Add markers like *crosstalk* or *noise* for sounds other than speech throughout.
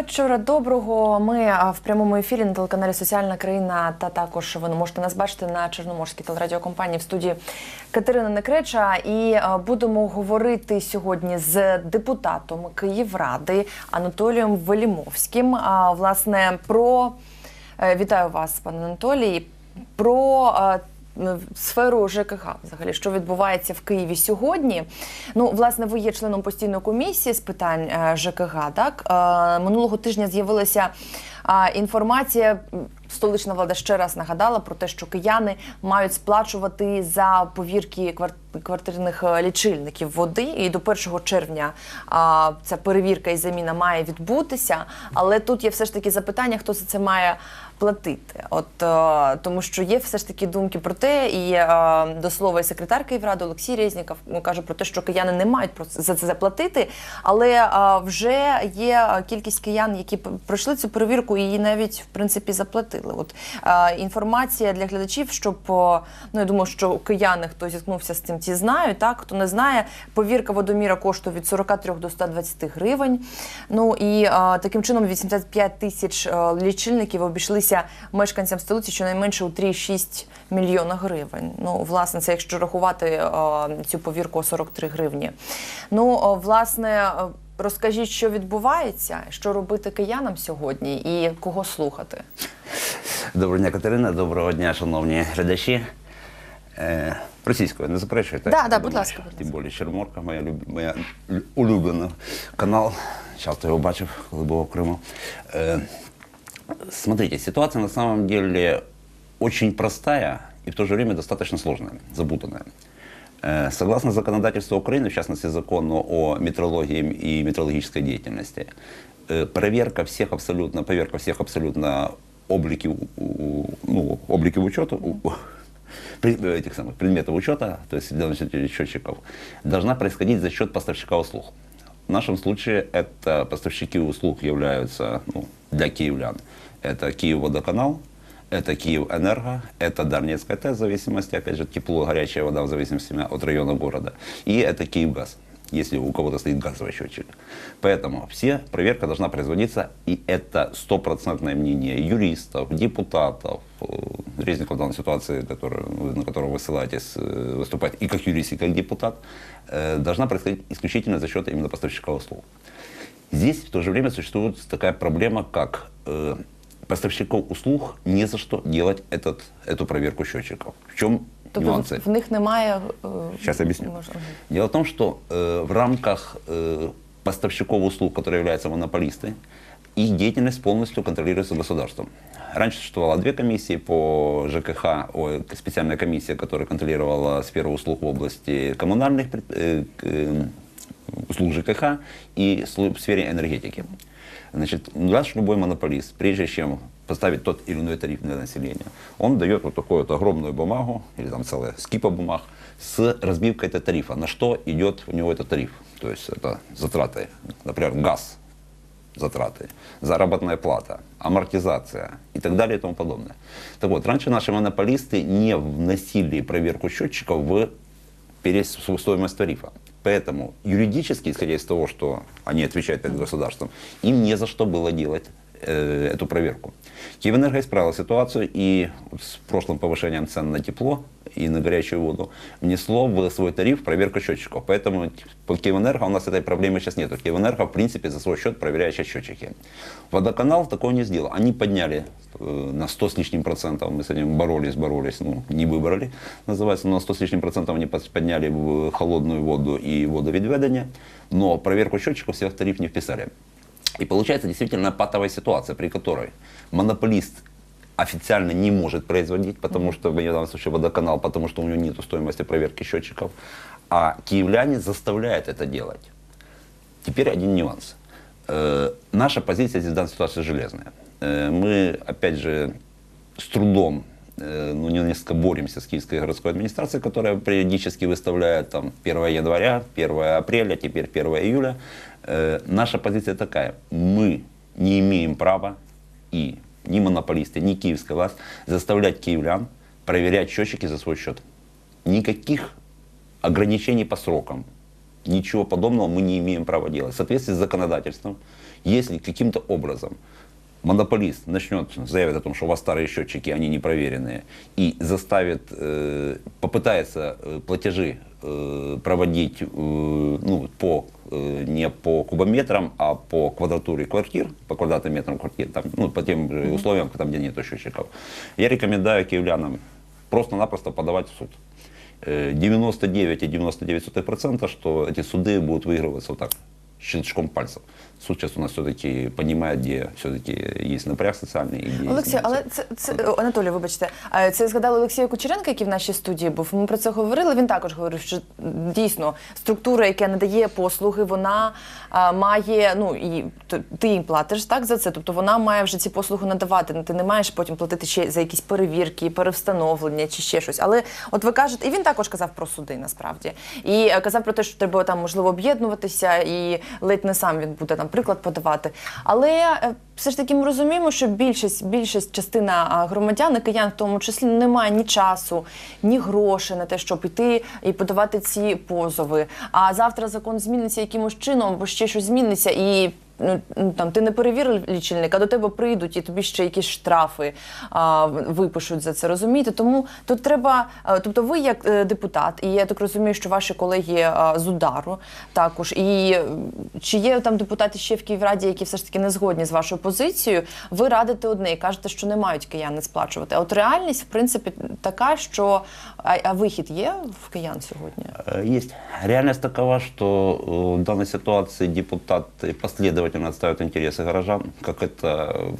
Вечора доброго. Ми в прямому ефірі на телеканалі Соціальна країна. Та також ви можете нас бачити на Чорноморській телерадіокомпанії в студії Катерина Некреча. І будемо говорити сьогодні з депутатом Київради Анатолієм Велімовським. Власне, про е, вітаю вас, пане Анатолій. Про сферу ЖКХ, взагалі, що відбувається в Києві сьогодні. Ну, власне, ви є членом постійної комісії з питань е, ЖКГ. Так Е, минулого тижня з'явилася інформація. Столична влада ще раз нагадала про те, що кияни мають сплачувати за повірки квар- квартирних е, лічильників води. І до 1 червня а, ця перевірка і заміна має відбутися. Але тут є все ж таки запитання, хто за це має платити. От е, тому, що є все ж таки думки про те, і е, до слова, і секретар Київради Олексій Резніков каже про те, що кияни не мають за це заплатити, але е, вже є кількість киян, які пройшли цю перевірку і її навіть в принципі заплатили. От е, інформація для глядачів, щоб е, ну я думаю, що кияни, хто зіткнувся з цим, ті знають. Так хто не знає, повірка водоміра коштує від 43 до 120 гривень. Ну і е, таким чином 85 тисяч е, лічильників обійшлися мешканцям столиці щонайменше у 3,6 мільйона гривень. Ну, власне, це якщо рахувати е, цю повірку 43 гривні. Ну, е, власне. е, Розкажіть, що відбувається, що робити киянам сьогодні і кого слухати. Доброго дня, Катерина. Доброго дня, шановні глядачі. Е, російською не заперечуєте? Да, да, будь ласка, будь Тим більше Чорноморка, моя, люб... моя улюблена канал. Часто його бачив, коли був в Криму. Е, смотрите, ситуация на самом деле очень простая и в то же время достаточно сложная, запутанная. Э, Согласно законодательству Украины, в частности закону о метрологии и метрологической деятельности, э, проверка всех абсолютно, проверка всех абсолютно облики, ну, облики учета, при- этих самых предметов учета, то есть для счетчиков, должна происходить за счет поставщика услуг. В нашем случае это поставщики услуг являются ну, для киевлян. Это Киевводоканал, это Киевэнерго, это Дарнецкая ТЭС, в зависимости, опять же, тепло, горячая вода, в зависимости от района города. И это Киевгаз, если у кого-то стоит газовый счетчик. Поэтому все проверка должна производиться, и это стопроцентное мнение юристов, депутатов, Резников в данной ситуации, который, вы- на которого вы ссылаетесь, э, выступать и как юрист, и как депутат, э, должна происходить исключительно за счет именно поставщика услуг. Здесь в то же время существует такая проблема, как э, поставщиков услуг не за что делать этот, эту проверку счетчиков. В чем Тобто нюансы? в, них немає. Сейчас объясню. Ага. Дело в том, что в рамках поставщиков услуг, которые являются монополисты, их деятельность полностью контролируется государством. Раньше существовало две комиссии по ЖКХ, ой, специальная комиссия, которая контролировала сферу услуг в области коммунальных э, э, услуг ЖКХ и в сфере энергетики. Значит, наш любой монополист, прежде чем поставить тот или иной тариф для населения, он дает вот такую вот огромную бумагу, или там целая скипа бумаг, с разбивкой этого тарифа, на что идет у него этот тариф. То есть это затраты, например, газ, затраты, заработная плата, амортизация и так далее и тому подобное. Так вот, раньше наши монополисты не вносили проверку счетчиков в стоимость тарифа. Поэтому юридически, исходя из того, что они отвечают перед государством, им не за что было делать эту проверку. Киевэнерго исправила ситуацию и с прошлым повышением цен на тепло и на горячую воду внесло в свой тариф проверку счетчиков. Поэтому по Киевэнерго у нас этой проблемы сейчас нет. Киевэнерго, в принципе, за свой счет проверяет сейчас счетчики. Водоканал такого не сделал. Они подняли э, на 100 с лишним процентов, мы с этим боролись, боролись, ну, не выбрали, называется, но на 100 с лишним процентов они подняли холодную воду и водоведведение, но проверку счетчиков всех тариф не вписали. И получается действительно патовая ситуация, при которой монополист официально не может производить, потому что в данном случае водоканал, потому что у него нет стоимости проверки счетчиков, а киевляне заставляют это делать. Теперь один нюанс. Э, наша позиция здесь в данной ситуации железная. Э, мы, опять же, с трудом, ну, не несколько боремся с Киевской городской администрацией, которая периодически выставляет там 1 января, 1 апреля, теперь 1 июля. Э, наша позиция такая. Мы не имеем права и ни монополисты, ни киевская власть заставлять киевлян проверять счетчики за свой счет. Никаких ограничений по срокам, Ничего подобного мы не имеем права делать. В соответствии с законодательством, если каким-то образом монополист начнет заявить о том, что у вас старые счетчики, они непроверенные, и заставит, э, попытается э, платежи э, проводить э, ну, по, э, не по кубометрам, а по квадратуре квартир, по квадратным метрам квартир, там, ну, по тем же условиям, там, где нет счетчиков, я рекомендую киевлянам просто-напросто подавать в суд. Э, 99,99%, что эти суды будут выигрываться вот так, щелчком пальцев. Суд сейчас у нас все-таки понимает, где все-таки есть напряг социальный. где Олексій, есть але це, це о, Анатолій, вибачте, е, це згадали Олексія Кучеренка, який в нашій студії був. Ми про це говорили. Він також говорив, що дійсно структура, яка надає послуги, вона а, має. Ну і ти їм платиш так за це. Тобто вона має вже ці послуги надавати. Ти не маєш потім платити ще за якісь перевірки, перевстановлення чи ще щось. Але от ви кажете, і він також казав про суди насправді. І е, казав про те, що треба там можливо об'єднуватися, і ледь не сам він буде там приклад подавати. Але е, все ж таки ми розуміємо, що більшість, більшість частина громадян, і киян в тому числі, не має ні часу, ні грошей на те, щоб іти і подавати ці позови. А завтра закон зміниться якимось чином, бо ще щось зміниться і Ну, ну, там ти не перевірив лічильник, а до тебе прийдуть і тобі ще якісь штрафи а, випишуть за це. Розумієте? Тому тут треба. а, Тобто, ви як е, депутат, і я так розумію, що ваші колеги а, з удару також. І е, чи є там депутати ще в Київраді, які все ж таки не згодні з вашою позицією? Ви радите одне і кажете, що не мають кияни сплачувати. А от реальність, в принципі, така, що а, а вихід є в киян сьогодні. Э, Есть. Реальность такова, что э, в данной ситуации депутаты последовательно отстаивают интересы горожан, как это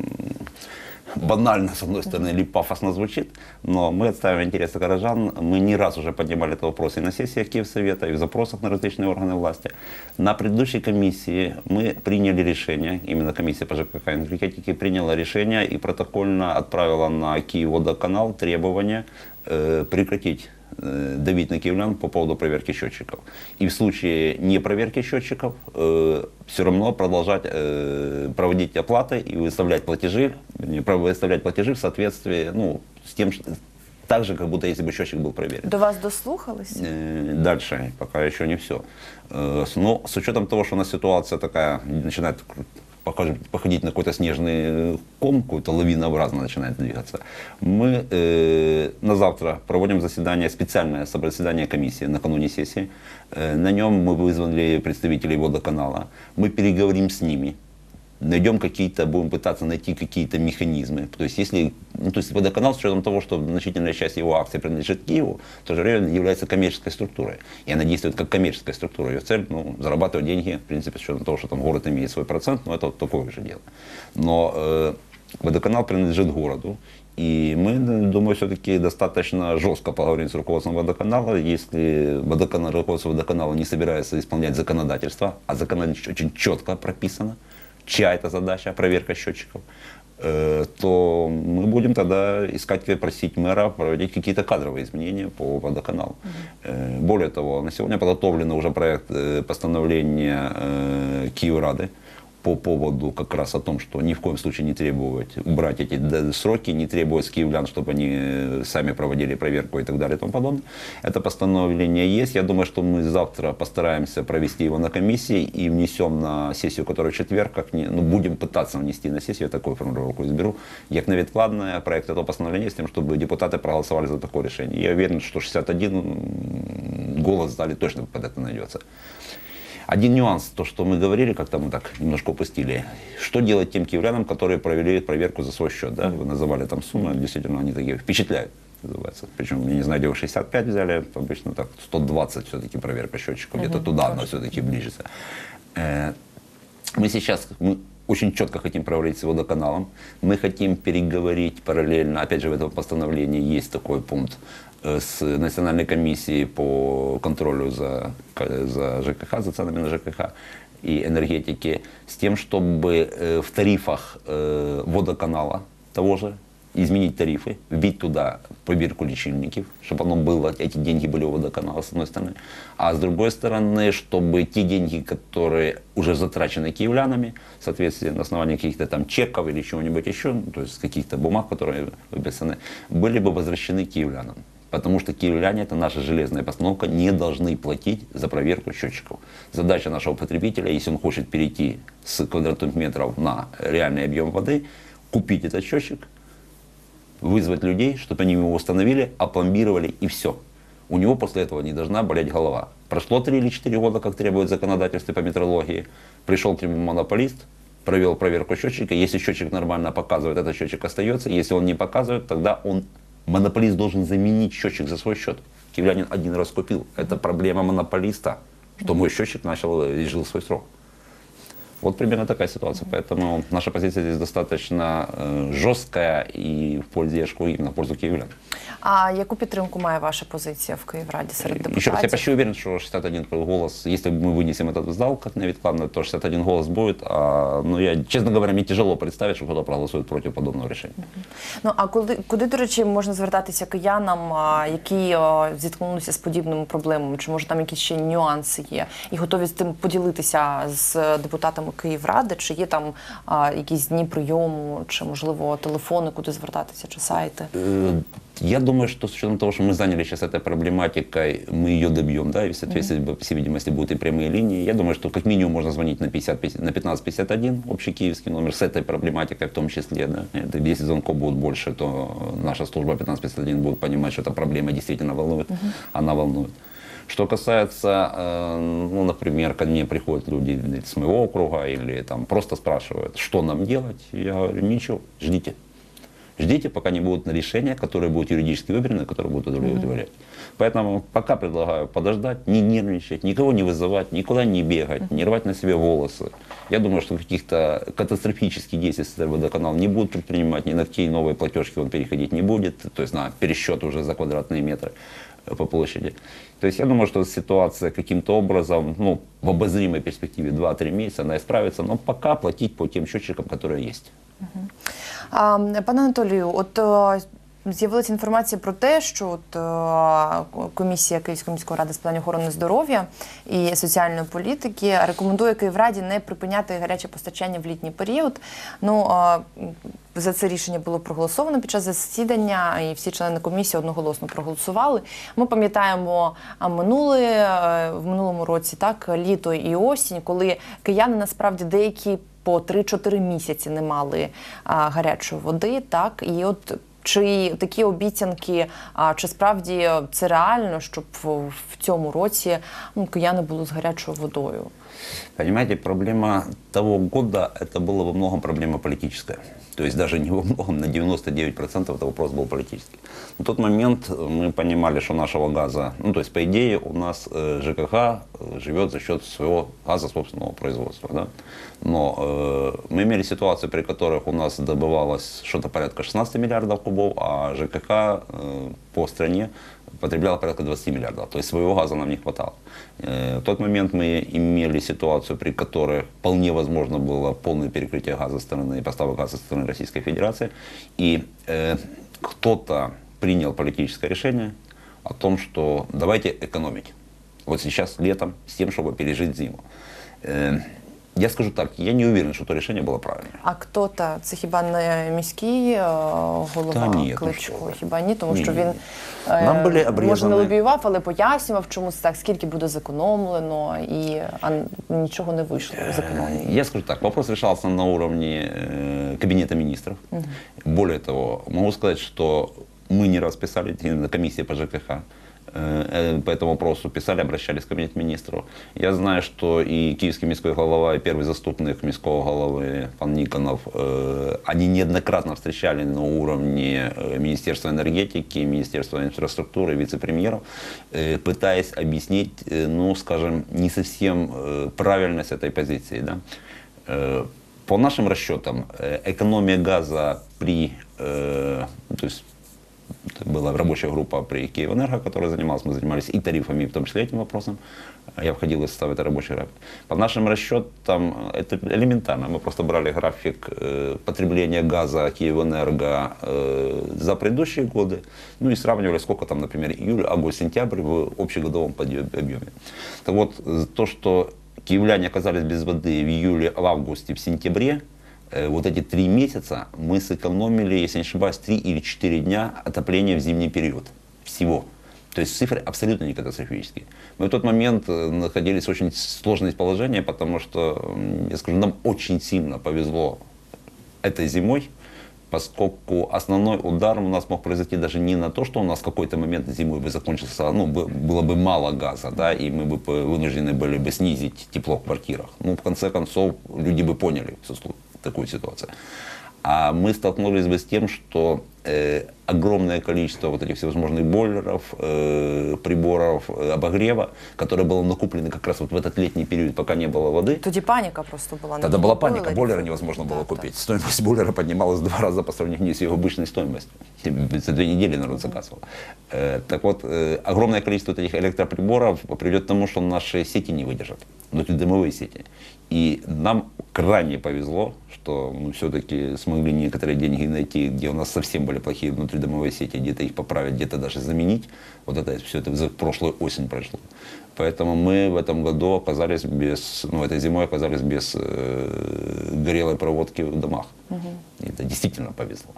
банально, с одной стороны, или пафосно звучит, но мы отстаиваем интересы горожан. Мы не раз уже поднимали этот вопрос и на сессиях Киевсовета, и в запросах на различные органы власти. На предыдущей комиссии мы приняли решение, именно комиссия по ЖКХ и приняла решение и протокольно отправила на Киевводоканал требование э, прекратить давить на киевлян по поводу проверки счетчиков. И в случае непроверки счетчиков все равно продолжать э, проводить оплаты и выставлять платежи, выставлять платежи в соответствии ну, с тем, так же, как будто если бы счетчик был проверен. До вас дослухались? Э, Дальше, пока еще не все. Но с учетом того, что у нас ситуация такая начинает походить на какой-то снежный ком, какой-то лавинообразно начинает двигаться, мы э, на завтра проводим заседание, специальное заседание комиссии накануне сессии. Э, на нем мы вызвали представителей водоканала. Мы переговорим с ними, найдем какие-то, будем пытаться найти какие-то механизмы. То есть, если, ну, то есть водоканал, с учетом того, что значительная часть его акций принадлежит Киеву, в то же время является коммерческой структурой. И она действует как коммерческая структура. Ее цель, ну, зарабатывать деньги, в принципе, с учетом того, что там город имеет свой процент, но это вот такое же дело. Но э, водоканал принадлежит городу, и мы, думаю, все-таки достаточно жестко поговорим с руководством водоканала. Если водоканал, руководство водоканала не собирается исполнять законодательство, а законодательство очень четко прописано, чья это задача, проверка счетчиков, э, то мы будем тогда искать, э, просить мэра проводить какие-то кадровые изменения по водоканалу. Э, Более того, на сегодня подготовлен уже проект постановления Киеврады по поводу как раз о том, что ни в коем случае не требовать убрать эти сроки, не требовать с киевлян, чтобы они э, сами проводили проверку и так далее и тому подобное. Это постановление есть. Я думаю, что мы завтра постараемся провести его на комиссии и внесем на сессию, которая в четверг, как не, ну, будем пытаться внести на сессию, я такую формулировку изберу, як невідкладне проект этого постановления с тем, чтобы депутаты проголосовали за такое решение. Я уверен, что 61 м, голос в зале точно под это найдется. Один нюанс, то, что мы говорили, как-то мы так немножко упустили. Что делать тем киевлянам, которые провели проверку за свой счет? Да? Вы называли там суммы, действительно, они такие впечатляют. Называется. Причем, я не знаю, где вы 65 взяли, обычно так 120 все-таки проверка счетчиков, где-то туда она все-таки ближется. Э, мы сейчас мы очень четко хотим проговорить с водоканалом. Мы хотим переговорить параллельно, опять же, в этом постановлении есть такой пункт, с Национальной комиссией по контролю за, за ЖКХ, за ценами на ЖКХ и энергетики, с тем, чтобы в тарифах водоканала того же изменить тарифы, вбить туда пробирку лечильников, чтобы оно было, эти деньги были у водоканала, с одной стороны. А с другой стороны, чтобы те деньги, которые уже затрачены киевлянами, в соответствии на основании каких-то там чеков или чего-нибудь еще, ну, то есть каких-то бумаг, которые выписаны, были бы возвращены киевлянам. Потому что киевляне, это наша железная постановка, не должны платить за проверку счетчиков. Задача нашего потребителя, если он хочет перейти с квадратных метров на реальный объем воды, купить этот счетчик, вызвать людей, чтобы они его установили, опломбировали и все. У него после этого не должна болеть голова. Прошло 3 или 4 года, как требует законодательство по метрологии. Пришел монополист, провел проверку счетчика. Если счетчик нормально показывает, этот счетчик остается. Если он не показывает, тогда он, монополист должен заменить счетчик за свой счет. Киевлянин один раз купил. Это проблема монополиста, что мой счетчик начал и жил свой срок. Вот примерно такая ситуация. Поэтому наша позиция здесь достаточно э, жесткая и в пользу именно в пользу киевлян. А яку підтримку має ваша позиція в Київраді серед депутатів? Еще раз, я почти уверен, что 61 голос, если мы вынесем этот в зал как невидкладно, то 61 голос будет. А, ну, я, честно говоря, мне тяжело представить, что кто-то проголосует против подобного решения. Ну а коли куди, до речі, можна звертатися киянам, а, які а, зіткнулися з подібними проблемами? Чи може там якісь ще нюанси є? І готові з тим поділитися з депутатами Київради? Чи є там а, якісь дні прийому, чи можливо телефони, куди звертатися, чи сайти? Э, Я думаю, что с учетом того, что мы занялись сейчас этой проблематикой, мы ее добьем, да, и в соответствии, по всей видимости, будут и прямые линии. Я думаю, что как минимум можно звонить на, 50, 50 на 1551, общий киевский номер, с этой проблематикой в том числе, да. Это, если звонков будет больше, то наша служба 1551 будет понимать, что эта проблема действительно волнует, она волнует. Что касается, э, ну, например, ко мне приходят люди с моего округа или там просто спрашивают, что нам делать, я говорю, ничего, ждите. Ждите, пока не будут решения, которые будут юридически выбраны, которые будут удовлетворять. Поэтому пока предлагаю подождать, не нервничать, никого не вызывать, никуда не бегать, не рвать на себе волосы. Я думаю, что каких-то катастрофических действий со стороны водоканала не будут предпринимать, ни на какие новые платежки он переходить не будет, то есть на пересчет уже за квадратные метры по площади. То есть я думаю, что ситуация каким-то образом, ну, в обозримой перспективе 2-3 месяца она исправится, но пока платить по тем счетчикам, которые есть. Пане Анатолію, от з'явилася інформація про те, що от, е, комісія Київської міської ради з питань охорони здоров'я і соціальної політики рекомендує Київраді не припиняти гаряче постачання в літній період. Ну е, за це рішення було проголосовано під час засідання, і всі члени комісії одноголосно проголосували. Ми пам'ятаємо минуле е, в минулому році, так літо і осінь, коли кияни насправді деякі по 3-4 місяці не мали а, гарячої води. Так і от чи такі обіцянки, а чи справді це реально, щоб в, в цьому році ну, кияни були з гарячою водою? Понимаете, проблема того года, это была во многом проблема политическая. То есть даже не во многом, на 99% это вопрос был политический. На тот момент мы понимали, что нашего газа, ну то есть по идее у нас э, ЖКХ э, живет за счет своего газа собственного производства. Да? Но э, мы имели ситуацию, при которых у нас добывалось что-то порядка 16 миллиардов кубов, а ЖКХ э, по стране потребляла порядка 20 миллиардов. То есть своего газа нам не хватало. В тот момент мы имели ситуацию, при которой вполне возможно было полное перекрытие газа со стороны, поставок газа со стороны Российской Федерации. И э, кто-то принял политическое решение о том, что давайте экономить. Вот сейчас летом с тем, чтобы пережить зиму. Э, я скажу так, я не уверен, что то решение было правильным. А хто-то, це хіба не міський е, голова Та ні, ну Кличко? що ви. Хіба ні? Тому Ні, що ні, він ні. е, Нам були може не обрізані- лобіював, але пояснював, чому це так, скільки буде зекономлено, і а нічого не вийшло з економії. Я скажу так, вопрос решался на уровне э, кабинета министров. Более того, могу сказать, что мы не раз писали на комиссии по ЖКХ, э, э, по этому вопросу писали, обращались в кабинет министров. Я знаю, что и киевский міський голова, и первый заступник міського головы пан Никонов, э, они неоднократно встречали на уровне э, Министерства энергетики, Министерства инфраструктуры, вице-премьеров, э, пытаясь объяснить, э, ну, скажем, не совсем э, правильность этой позиции. Да? Э, По нашим расчетам, э, экономия газа при, э, то есть была рабочая группа при Киевэнерго, которая занималась, мы занимались и тарифами, в том числе этим вопросом. Я входил в состав этой рабочей группы. По нашим расчетам, это элементарно. Мы просто брали график э, потребления газа Киевэнерго э, за предыдущие годы, ну и сравнивали, сколько там, например, июль, август, сентябрь в общегодовом объеме. Так вот, э, то, что киевляне оказались без воды в июле, в августе, в сентябре, вот эти три месяца мы сэкономили, если не ошибаюсь, три или четыре дня отопления в зимний период. всего. То есть цифры абсолютно не катастрофические. Мы в тот момент э, находились в очень сложное положение, потому что, я скажу, нам очень сильно повезло этой зимой, поскольку основной удар у нас мог произойти даже не на то, что у нас в какой-то момент зимой бы закончился, ну, бы- было бы мало газа, да, и мы бы вынуждены были бы снизить тепло в квартирах. Ну, в конце концов, люди бы поняли всю слу- такую ситуацию. А мы столкнулись бы с тем, что э, огромное количество вот этих всевозможных бойлеров, э, приборов э, обогрева, которые было накуплены как раз вот в этот летний период, пока не было воды, Тоді паніка просто була. не Тогда було была паника, бойлерів. бойлера невозможно было Так, купить. Стоимость бойлера поднималась в два раза по сравнению с его обычной стоимостью. *laughs* За две недели народ заказывал. Э, Так вот, э, огромное количество вот этих электроприборов приведет к тому, что наши сети не выдержат, внутридомовые сети. И нам крайне повезло, что мы все-таки смогли некоторые деньги найти, где у нас совсем были плохие внутридомовые сети, где-то их поправить, где-то даже заменить. Вот это все это за прошлую осень прошло. Поэтому мы в этом году оказались без, ну, этой зимой оказались без э, горелой проводки в домах. И Это действительно повезло.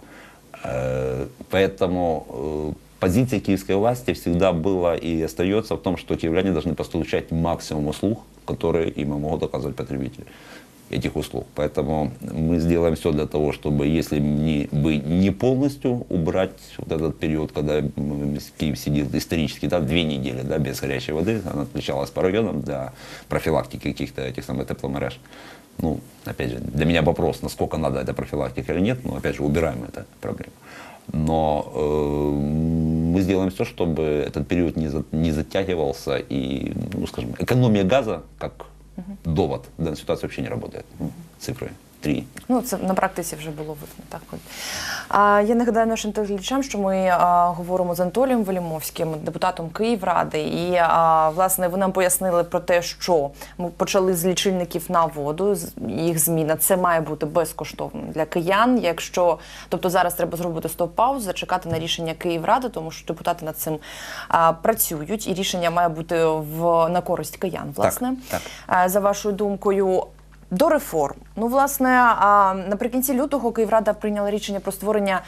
Э, поэтому э, позиция киевской власти всегда была и остается в том, что киевляне должны получать максимум услуг, которые им могут оказывать потребители этих услуг. Поэтому мы сделаем все для того, чтобы, если не, бы не полностью убрать вот этот период, когда Киев сидел исторически, да, две недели, да, без горячей воды, она отличалась по районам для профилактики каких-то этих самых тепломереж. Ну, опять же, для меня вопрос, насколько надо эта профилактика или нет, но, опять же, убираем эту проблему. Но э, мы сделаем все, чтобы этот период не, за- не затягивался и, ну, скажем, экономия газа как довод в данной ситуации вообще не работает. Цифры три. Ну, це на практиці вже було видно. Так. А я нагадаю нашим телеглядачам, що ми а, говоримо з Анатолієм Велімовським, депутатом Київради, і а, власне ви нам пояснили про те, що ми почали з лічильників на воду. Їх зміна це має бути безкоштовним для киян. Якщо тобто зараз треба зробити стоп-паузу, зачекати на рішення Київради, тому що депутати над цим а, працюють, і рішення має бути в на користь киян. Власне, так. Е, за вашою думкою. До реформ. Ну, власне, наприкінці лютого Київрада прийняла рішення про створення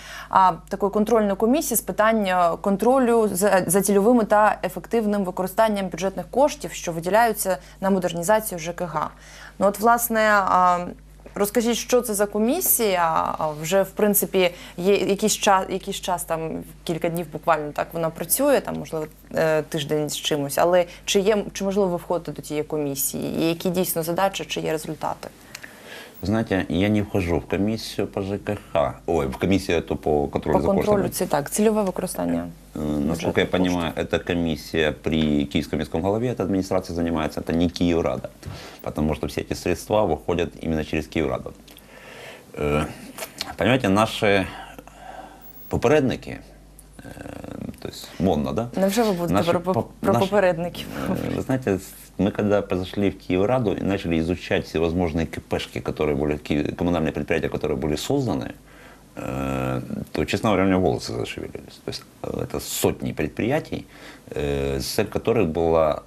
такої контрольної комісії з питань е, контролю за, за цільовим та ефективним використанням бюджетних коштів, що виділяються на модернізацію ЖКГ. Ну, от, власне, розкажіть, що це за комісія? Вже в принципі є якийсь час, якийсь час там кілька днів буквально так вона працює, там можливо е, тиждень з чимось. Але чи є чи можливо ви входите до тієї комісії? І які дійсно задачі, чи є результати? Вы знаете, я не вхожу в комиссию по ЖКХ, ой, в комиссию эту по контролю По за контролю коштами. це так, цільове використання. Э, Насколько я бюджетных понимаю, эта комиссия при Киевском міськом голове, эта администрация занимается, это не Киеврада, потому что все эти средства выходят именно через Киевраду. Э, Понимаете, наши попередники, э, то есть модно, да? Невже ви будете Наши про, про, поп- про наши- попередників? Э, Вы знаете, с- мы когда зашли в Киевраду и начали изучать всевозможные КПшки, которые были, коммунальные предприятия, которые были созданы, э, то, честно говоря, у меня волосы зашевелились. То есть э, это сотни предприятий, э, цель которых была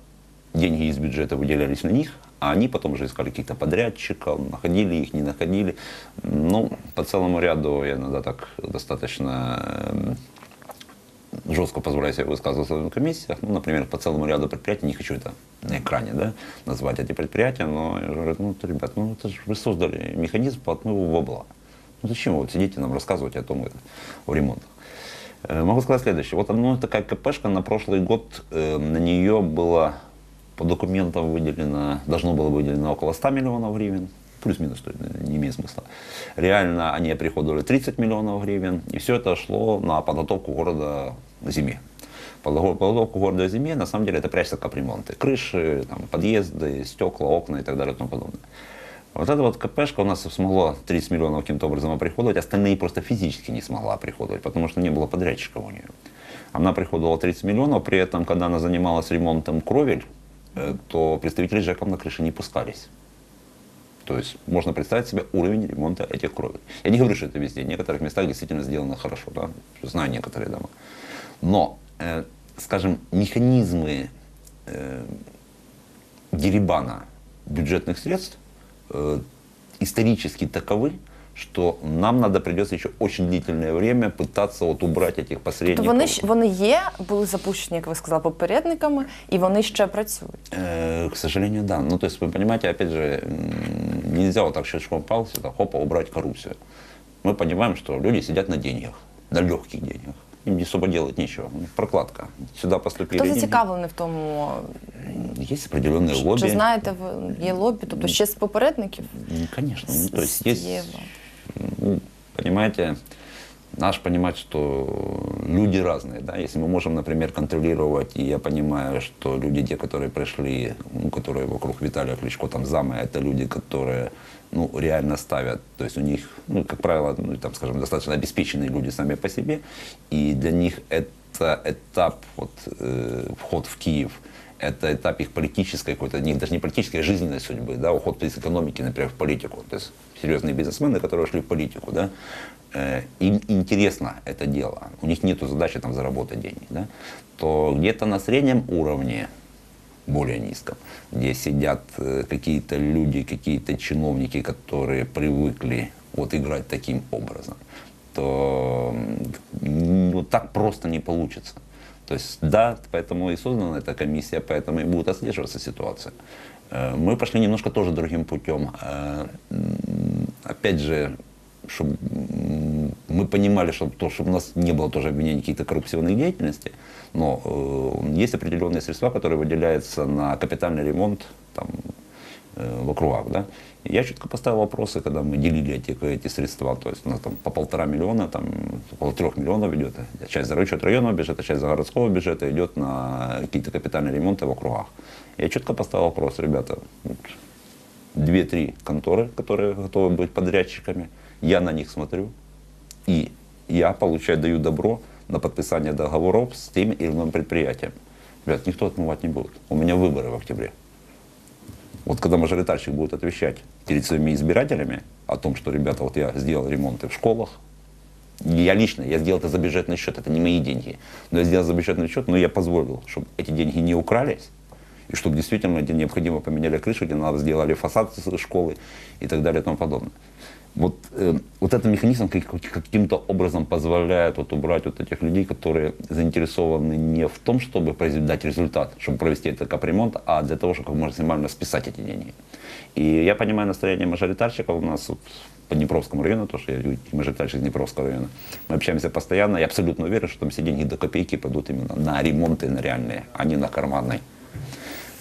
деньги из бюджета выделялись на них, а они потом уже искали каких-то подрядчиков, находили их, не находили. Ну, по целому ряду я иногда так достаточно жестко позволяю себе высказываться на комиссиях. Ну, например, по целому ряду предприятий, не хочу это на экране да, назвать эти предприятия, но я говорю, ну, ребят, ну, это же вы создали механизм по отмыву вобла. Ну, зачем вы вот сидите нам рассказывать о том, это, о ремонтах? Э, Могу сказать следующее. Вот одна такая КПшка на прошлый год, э, на нее было по документам выделено, должно было выделено около 100 миллионов гривен, плюс-минус, есть не имеет смысла. Реально они приходили 30 миллионов гривен, и все это шло на подготовку города зиме. Подго- Подготовку города зиме, на самом деле, это прячется капремонты. Крыши, там, подъезды, стекла, окна и так далее и тому подобное. Вот эта вот КПшка у нас смогла 30 миллионов каким-то образом оприходовать, остальные просто физически не смогла оприходовать, потому что не было подрядчика у нее. Она приходовала 30 миллионов, при этом, когда она занималась ремонтом кровель, э, то представители ЖЭКов на крыше не пускались. То есть можно представить себе уровень ремонта этих кровель. Я не говорю, что это везде. В некоторых местах действительно сделано хорошо. Да? Знаю некоторые дома. Но, э, скажем, механизмы э, дерибана бюджетных средств э, исторически таковы, что нам надо придется еще очень длительное время пытаться вот убрать этих То посредников. вони ж вони є, були запущені, як ви сказали, попередниками, і вони ще працюють. Э, К сожалению, да. Ну, то есть, вы понимаете, опять же, м, нельзя вот так щелчком пальца, так, хопа, убрать коррупцию. Мы понимаем, что люди сидят на деньгах, на легких деньгах. Им не особо делать нечего. У них Прокладка. Сюда поступили Хто деньги. зацікавлений в тому? Есть определенные Чи лобби. знаєте ви є лобі? Тобто ще з попередників? М, Конечно. Ну, то есть Ну, понимаете, наш понимать, что люди разные, да, если мы можем, например, контролировать, и я понимаю, что люди, те, которые пришли, ну, которые вокруг Виталия Кличко, там, замы, это люди, которые, ну, реально ставят, то есть у них, ну, как правило, ну, там, скажем, достаточно обеспеченные люди сами по себе, и для них это этап, вот, э, вход в Киев, это этап их политической какой-то, не, даже не политической, а жизненной судьбы, да, уход из экономики, например, в политику. То есть серьезные бизнесмены, которые шли в политику, да, э, им интересно это дело, у них нет задачи там заработать деньги, да, то где-то на среднем уровне, более низком, где сидят э, какие-то люди, какие-то чиновники, которые привыкли вот играть таким образом, то ну, так просто не получится. То есть, да, поэтому и создана эта комиссия, поэтому и будет отслеживаться ситуация. Э, Мы пошли немножко тоже другим путем. Э, Опять же, чтобы мы понимали, что то, чтобы у нас не было тоже обвинений каких-то коррупционных деятельности, но э, есть определенные средства, которые выделяются на капитальный ремонт там, э, в округах, да. Я четко поставил вопросы, когда мы делили эти, эти средства, то есть у нас там по полтора миллиона, там около трех миллионов идет, часть за расчет районного бюджета, часть за городского бюджета идет на какие-то капитальные ремонты в округах. Я четко поставил вопрос, ребята, вот, две-три конторы, которые готовы быть подрядчиками, я на них смотрю, и я получаю, даю добро на подписание договоров с тем или иным предприятием. Ребят, никто отмывать не будет. У меня выборы в октябре. Вот когда мажоритарщик будет отвечать перед своими избирателями о том, что, ребята, вот я сделал ремонты в школах, я лично, я сделал это за бюджетный счет, это не мои деньги, но я сделал за бюджетный счет, но я позволил, чтобы эти деньги не укрались, и чтобы действительно где необходимо поменяли крышу, где надо сделали фасад школы и так далее и тому подобное. Вот, э, вот этот механизм как- как- каким-то образом позволяет вот убрать вот этих людей, которые заинтересованы не в том, чтобы произвести- дать результат, чтобы провести этот капремонт, а для того, чтобы максимально списать эти деньги. И я понимаю настроение мажоритарщиков у нас вот, по Днепровскому району, то, что я мажоритарщик Днепровского района. Мы общаемся постоянно. Я абсолютно уверен, что там все деньги до копейки пойдут именно на ремонты, на реальные, а не на карманные.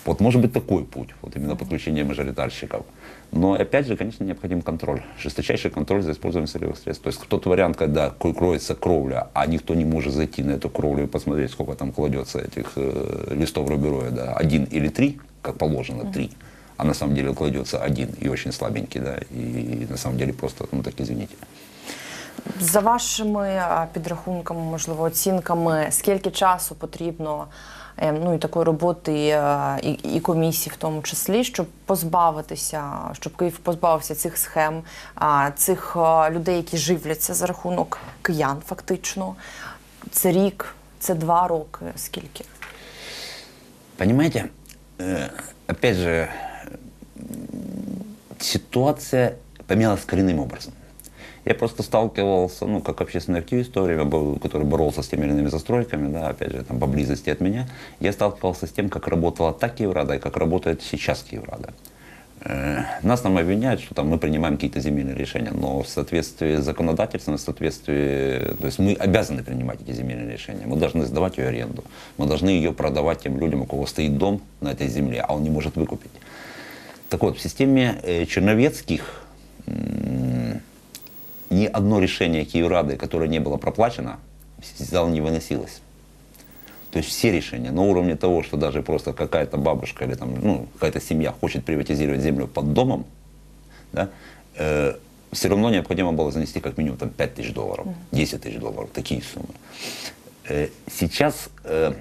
Вот может быть такой путь, вот именно подключение мажоритарщиков. Но опять же, конечно, необходим контроль, жесточайший контроль за использованием сырьевых средств. То есть тот вариант, когда ко- кроется кровля, а никто не может зайти на эту кровлю и посмотреть, сколько там кладется этих э, листов рубероида, да, один или три, как положено, три, а на самом деле кладется один и очень слабенький, да, и на самом деле просто, ну так извините. За вашими а, підрахунками, можливо, оцінками, скільки часу потрібно е, ну, і такої роботи, е, і, і комісії в тому числі, щоб позбавитися, щоб Київ позбавився цих схем, цих людей, які живляться за рахунок киян, фактично. Це рік, це два роки. Скільки? Понимаете, э, опять же, ситуация поменялась коренным образом. Я просто сталкивался, ну, как общественный активист в то время, был, который боролся с теми или иными застройками, да, опять же, там, поблизости от меня, я сталкивался с тем, как работала та Киеврада и как работает сейчас Киеврада. Э, Нас там обвиняют, что там мы принимаем какие-то земельные решения, но в соответствии с законодательством, в соответствии, то есть мы обязаны принимать эти земельные решения, мы должны сдавать ее аренду, мы должны ее продавать тем людям, у кого стоит дом на этой земле, а он не может выкупить. Так вот, в системе э, Черновецких ни одно решение Киеврады, которое не было проплачено, в зал не выносилось. То есть все решения на уровне того, что даже просто какая-то бабушка или там, ну, какая-то семья хочет приватизировать землю под домом, да, все равно необходимо было занести как минимум там, 5 тысяч долларов, 10 тысяч долларов, такие суммы. Э, сейчас э,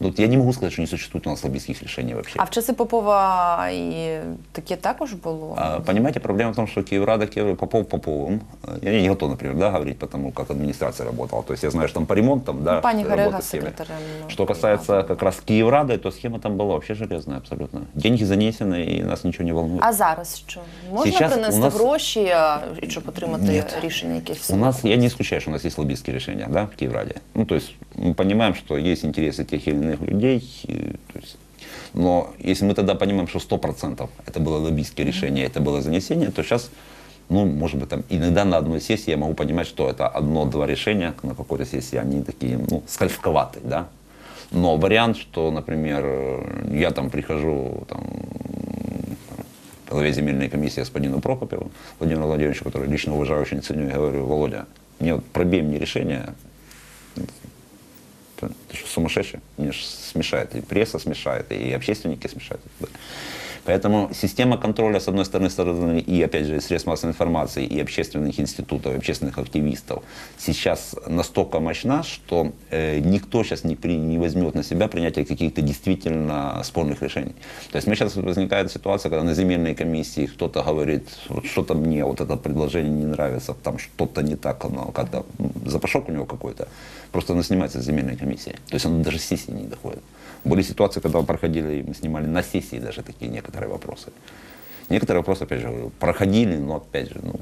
Ну, вот я не могу сказать, что не существует у нас лоббистских решений вообще. А в часи Попова і таке також було? А, Понимаете, проблема в том, что Киеврада, Киев, Попов Поповым, э, я не готов, например, да, говорить, потому как администрация работала. То есть я знаю, что там по ремонтам, да, Ну, пани работа Гарега схемы. секретарем. ну, Что касается как раз Киеврады, то схема там была вообще железная абсолютно. Деньги занесены, и нас ничего не волнует. А зараз що? Можна Сейчас принести у нас- гроші, а, і щоб отримати Нет. рішення якесь? У нас, я не исключаю, что у нас есть лоббистские решения, да, в Киевраде. Ну, то есть мы понимаем, что есть интересы тех или иных людей, то есть, но если мы тогда понимаем, что 100% это было лоббистские решения, это было занесение, то сейчас, ну, может быть, там, иногда на одной сессии я могу понимать, что это одно-два решения на какой-то сессии, они такие, ну, скользковатые, да. Но вариант, что, например, я там прихожу, там, главе земельной комиссии господину Прокопьеву, Владимиру Владимировичу, который лично уважаю, очень ценю, и говорю, Володя, мне вот пробей мне решение, ты, что, сумасшедший? Ж смешает, и пресса смешает, и общественники смешают. Поэтому система контроля, с одной стороны, стороны, и, опять же, средств массовой информации, и общественных институтов, и общественных активистов, сейчас настолько мощна, что э, никто сейчас не, при, не возьмет на себя принятие каких-то действительно спорных решений. То есть мы сейчас возникает ситуация, когда на земельной комиссии кто-то говорит, вот что-то мне, вот это предложение не нравится, там что-то не так, оно как-то запашок у него какой-то, просто оно снимается с земельной комиссии. То есть оно даже сессии не доходит. Были ситуации, когда проходили, и мы снимали на сессии даже такие некоторые вопросы. Некоторые вопросы, опять же, говорю, проходили, но опять же, ну,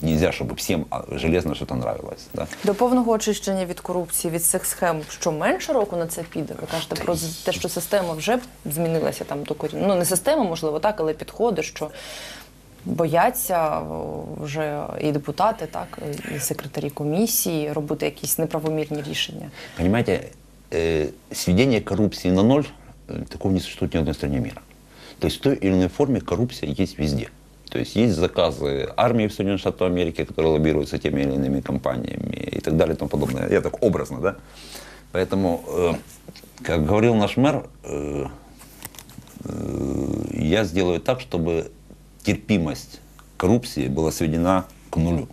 нельзя, чтобы всем а, железно что-то нравилось. Да? До повного очищення від корупції, від цих схем, що менше року на це піде? Ви кажете про з- те, що система вже змінилася там до коріння. Ну не система, можливо, так, але підходи, що бояться о, вже і депутати, так, і секретарі комісії робити якісь неправомірні рішення. Понимаете, э, сведение коррупции на ноль, э, такого не существует ни в одной стране мира. То есть в той или иной форме коррупция есть везде. То есть есть заказы армии в Соединенных Штатах Америки, которые лоббируются теми или иными компаниями и так далее и тому подобное. Я так образно, да? Поэтому, э, как говорил наш мэр, э, э, я сделаю так, чтобы терпимость коррупции была сведена к нулю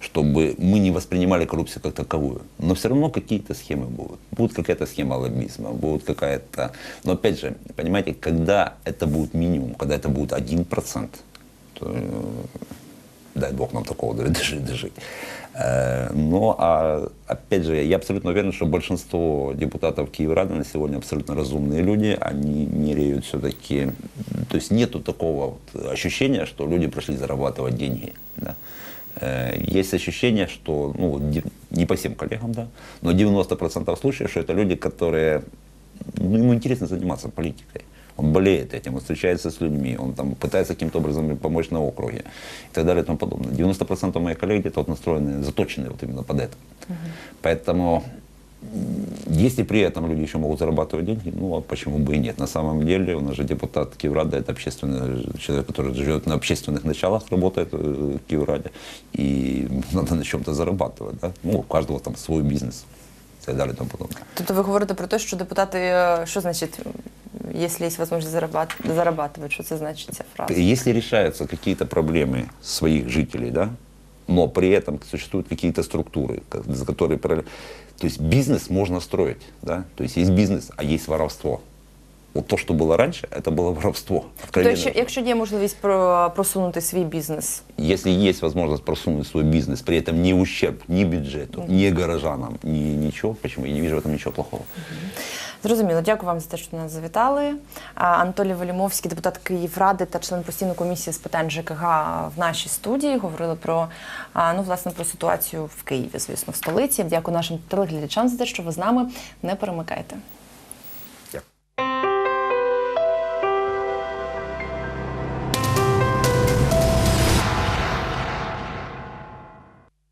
чтобы мы не воспринимали коррупцию как таковую. Но все равно какие-то схемы будут. Будет какая-то схема лоббизма, будет какая-то... Но опять же, понимаете, когда это будет минимум, когда это будет 1%, то, э, дай бог нам такого *laughs* дожить. дожить. Э, Но, а, опять же, я абсолютно уверен, что большинство депутатов Киеврады на сегодня абсолютно разумные люди, они меряют все-таки... То есть нету такого вот ощущения, что люди пришли зарабатывать деньги. Да? Э, Есть ощущение, что, ну, не по всем коллегам, да, но 90% случаев, что это люди, которые, ну, ему интересно заниматься политикой. Он болеет этим, он встречается с людьми, он там пытается каким-то образом помочь на округе и так далее и тому подобное. 90% моих коллег где-то вот настроены, заточены вот именно под это. Поэтому м, если при этом люди еще могут зарабатывать деньги, ну а почему бы и нет? На самом деле у нас же депутат Киеврада это общественный человек, который живет на общественных началах, работает э, в Киевраде, и надо на чем-то зарабатывать. Да? Ну, у каждого там свой бизнес и так далее и тому подобное. Тобто ви говорите про те, що депутати, що значить, якщо є можливість зарабат- зарабатувати, що це значить ця фраза? Если решаются какие-то проблемы своих жителей, да, но при этом существуют какие-то структуры, за которые... То есть бизнес можно строить, да, то есть есть бизнес, а есть воровство. Вот то, что было раньше, это было воровство. Тобто, откровенное якщо, якщо є можливість про, просунути свій бізнес, Если есть возможность просунуть свой бизнес, при этом не ущерб ни бюджету, ни горожанам, ни ничего, почему? Я не вижу в этом ничего плохого. Зрозуміло, дякую вам за те, що до нас завітали. А, Анатолій Валімовський, депутат Київради та член постійної комісії з питань ЖКГ в нашій студії. Говорили про а, ну власне про ситуацію в Києві, звісно, в столиці. Дякую нашим телеглядачам за те, що ви з нами. Не перемикайте.